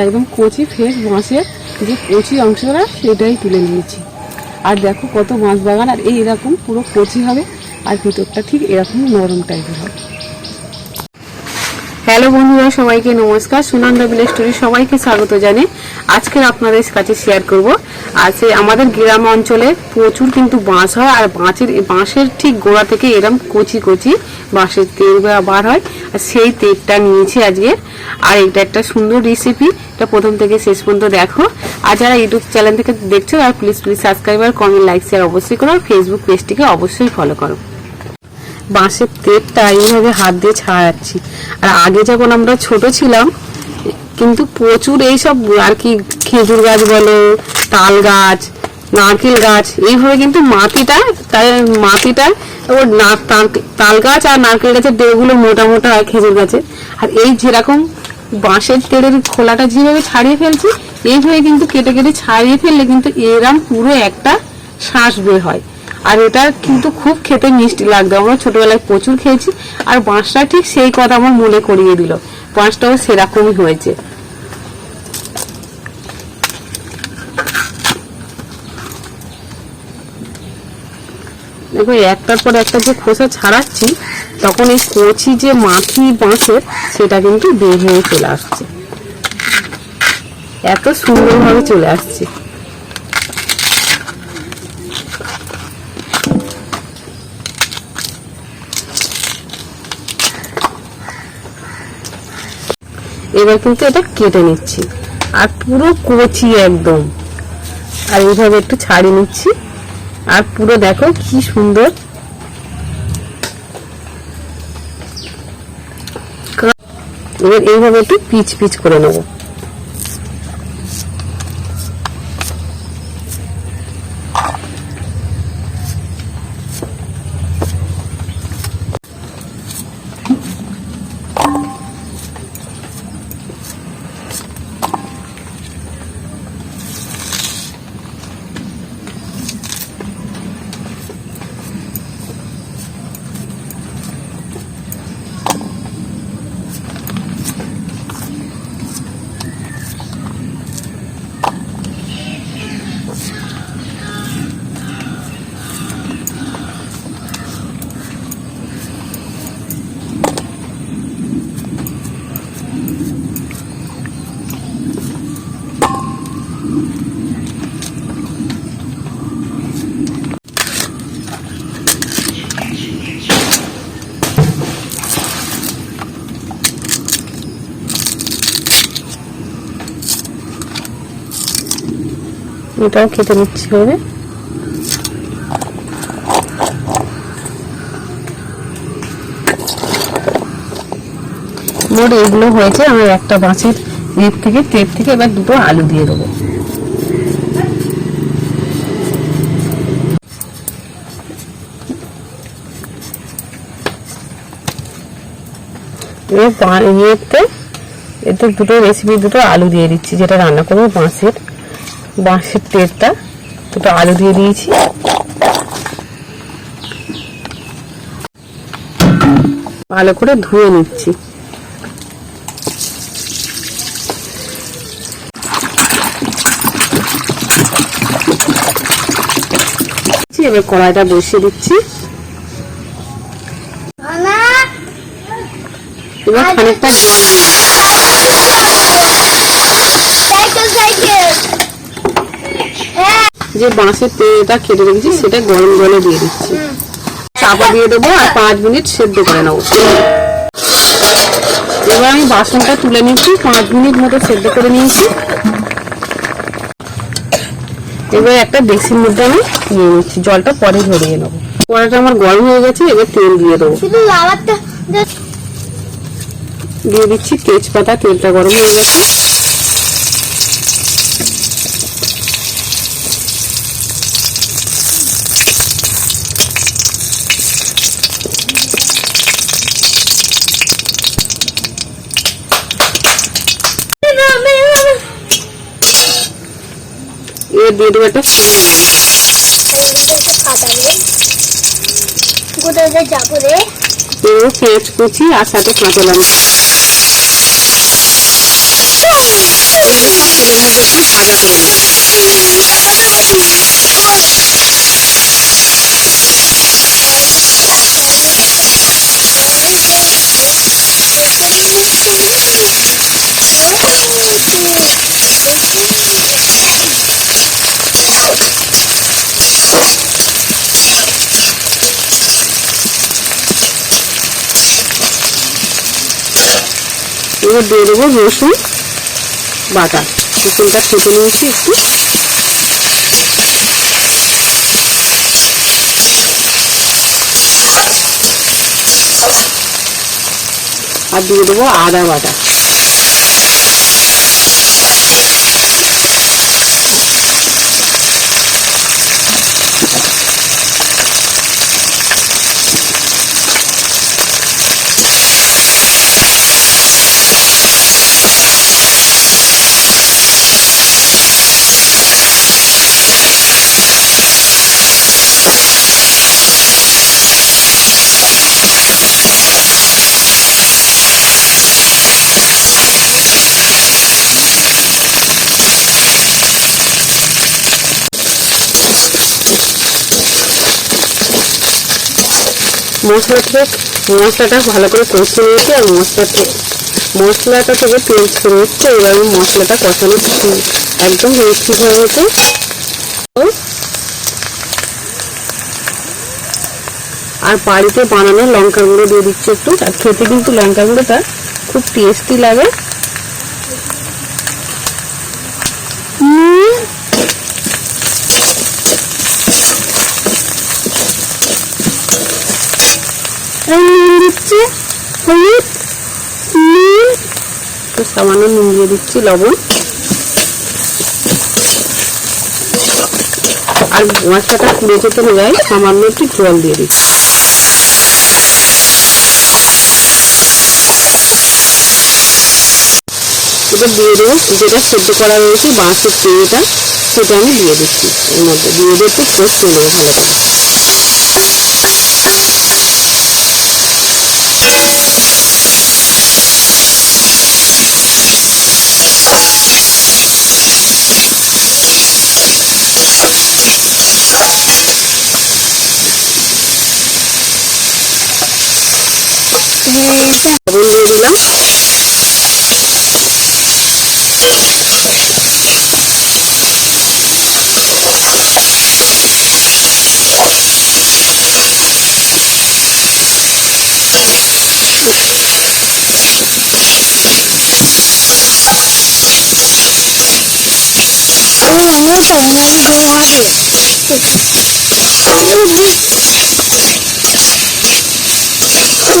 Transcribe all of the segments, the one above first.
একদম কচি ফ্রেশ বাঁশের যে কচি অংশটা, সেটাই তুলে নিয়েছি। আর দেখো কত মাছ বাগান, আর এই এরকম পুরো কচি হবে, আর ভিতরটা ঠিক এরকম নরম টাইপের হবে। হ্যালো বন্ধুরা, সবাইকে নমস্কার। সুনন্দা বিলে স্টোরি সবাইকে স্বাগত জানে আজকের আপনাদের কাছে শেয়ার করব। আর এই আমাদের গ্রাম অঞ্চলে প্রচুর কিন্তু বাঁশ হয়, আর বাঁশের বাঁশের ঠিক গোড়া থেকে এরম কচি কচি বাঁশের তেল বার হয়, আর সেই তেলটা নিয়েছি আজকে। আর এটা একটা সুন্দর রেসিপি এটা প্রথম থেকে শেষ পর্যন্ত দেখো। আর যারা ইউটিউব চ্যানেল থেকে দেখছ আর প্লিজ প্লিজ সাবস্ক্রাইব আর কমেন্ট লাইক শেয়ার অবশ্যই করো। ফেসবুক পেজটিকে অবশ্যই ফলো করো। বাঁশের তেলটা এইভাবে হাত দিয়ে ছাড়াচ্ছি। আর আগে যখন আমরা ছোট ছিলাম, কিন্তু প্রচুর এইসব আর কি খেজুর গাছ বলো, তাল গাছ, নারকেল গাছ, এইভাবে কিন্তু মাটিটা তাই মাটিটা ওর তাল গাছ আর নারকেল গাছের ডেগুলো মোটা মোটা হয় খেজুর গাছে। আর এই যেরকম বাঁশের তেলের খোলাটা যেভাবে ছাড়িয়ে ফেলছি, এইভাবে কিন্তু কেটে কেটে ছাড়িয়ে ফেললে কিন্তু এরম পুরো একটা শ্বাস বের হয়। আর এটা কিন্তু খুব খেতে মিষ্টি লাগতো আমরা ছোটবেলায় প্রচুর খেয়েছি, আর বাঁশটা ঠিক সেই কথা আমার মনে করিয়ে দিল। বাঁশটাও সেরকমই হয়েছে। দেখো একটার পর একটা যে খোসা ছাড়াচ্ছি, তখন এই কচি যে মাটি বাঁশের, সেটা কিন্তু বের হয়ে চলে আসছে। এত সুন্দরভাবে চলে আসছে। এবার কিন্তু এটা কেটে নিচ্ছি। আর পুরো কচি একদম। আর এইভাবে একটু ছাড়িয়ে নিচ্ছি। আর পুরো দেখো কি সুন্দর। এবার এইভাবে একটু পিচ পিচ করে নেব। এটাও কেটে নিচ্ছি হবে মোট এগুলো হয়েছে, আমি একটা মাছের এর থেকে তেল থেকে এবার দুটো আলু দিয়ে দেবো। ইয়েতে, এতে দুটো রেসিপি দুটো আলু দিয়ে দিচ্ছি, যেটা রান্না করব বাঁশের। বাঁশের তেলটা দুটো আলু দিয়ে দিয়েছি। ভালো করে ধুয়ে নিচ্ছি। এবার কড়াইটা বসিয়ে দিচ্ছি। এবার খানিকটা জল দিয়ে সাইকেল সাইকেল হ্যাঁ যে বাঁশের তেলটা কেটে রেখেছি সেটা গরম জলে দিয়ে দিচ্ছি। চাপা দিয়ে দেবো আর পাঁচ মিনিট সেদ্ধ করে নেব। এবার আমি বাসনটা তুলে নিচ্ছি পাঁচ মিনিট মতো সেদ্ধ করে নিয়েছি। এবার একটা বেসিন মধ্যে আমি নিয়ে নিচ্ছি জলটা পরে ঝরিয়ে নেব। কড়াটা আমার গরম হয়ে গেছে এবার তেল দিয়ে দেবো। দিয়ে দিচ্ছি তেজপাতা তেলটা গরম হয়ে গেছে এবার দিয়ে দেবো এবার পেঁয়াজ কুচি আর সাথে কাঁচা লঙ্কা। ভাজা করে নেব এবার দিয়ে দেবো রসুন বাটা। রসুনটা কেটে নিয়েছি একটু। আর দিয়ে দেবো আদা বাটা। মশলাটা মশলাটা ভালো করে কষে নিয়েছি আর মশলাতে মশলাটা থেকে তেল ছেড়ে এসছে, এবার আমি মশলাটা কষানো একদম ঠিক হয়ে গেছে। আর বাড়িতে বানানো লঙ্কা গুঁড়ো দিয়ে দিচ্ছি একটু। আর খেতে কিন্তু লঙ্কা গুঁড়োটা খুব টেস্টি লাগে নুন আর নুন দিচ্ছি হলুদ নুন একটু সামান্য নুন দিয়ে দিচ্ছি, লবণ। আর মশলাটা পুড়ে যেতে যায় সামান্য একটু জল দিয়ে দিচ্ছি। এবার দিয়ে দেবো যেটা সেদ্ধ করা রয়েছে, বাঁশের চিনিটা সেটা আমি দিয়ে দিচ্ছি। এর মধ্যে দিয়ে দিয়ে একটু নেব ভালো করে এইটা লবণ দিয়ে দিলাম ও আমার সম্মান করে হবে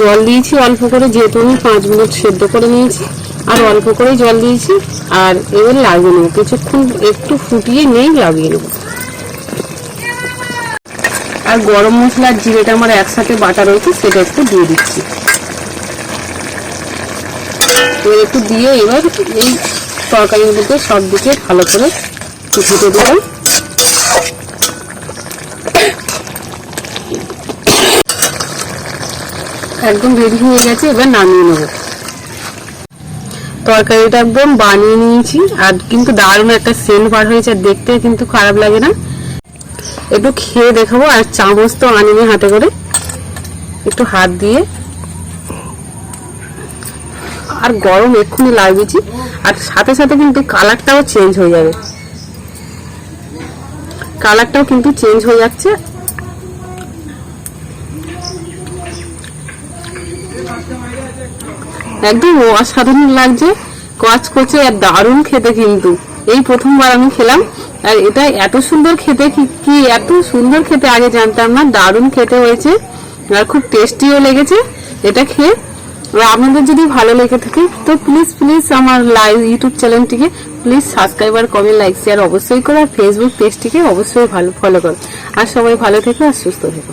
জল দিয়েছি অল্প করে, যেহেতু আমি পাঁচ মিনিট সেদ্ধ করে নিয়েছি। আর অল্প করে জল দিয়েছি। আর এবার লাগিয়ে নেব। কিছুক্ষণ একটু ফুটিয়ে নেই লাগিয়ে নেব। আর গরম মশলা জিরেটা আমার একসাথে বাটা রয়েছে, সেটা একটু দিয়ে দিচ্ছি। এবার একটু দিয়ে এবার এই তরকারির মধ্যে সব দিকে ভালো করে ফুটে দিলাম একদম রেডি হয়ে গেছে, এবার নামিয়ে নেব। তরকারিটা একদম বানিয়ে নিয়েছি, আর কিন্তু দারুণ একটা সেন্ট বার হয়েছে, আর দেখতে কিন্তু খারাপ লাগে না। একটু খেয়ে দেখাবো, আর চামচ তো আনিনি হাতে করে। একটু হাত দিয়ে। আর গরম এক্ষুনি লাগিয়েছি, আর সাথে সাথে কিন্তু কালারটাও চেঞ্জ হয়ে যাবে। কালারটাও কিন্তু চেঞ্জ হয়ে যাচ্ছে একদম অসাধারণ লাগছে। কচকচে আর দারুণ খেতে কিন্তু। এই প্রথমবার আমি খেলাম, আর এটা এত সুন্দর খেতে কি- এত সুন্দর খেতে আগে জানতাম না, দারুণ খেতে হয়েছে, আর খুব টেস্টিও লেগেছে এটা খেয়ে। আপনাদের যদি ভালো লেগে থাকে, তো প্লিজ প্লিজ আমার লাইভ ইউটিউব চ্যানেলটিকে প্লিজ সাবস্ক্রাইব আর কমেন্ট লাইক শেয়ার অবশ্যই করো, আর ফেসবুক পেজটিকে অবশ্যই ভালো ফলো করো। আর সবাই ভালো থেকো আর সুস্থ থেকো।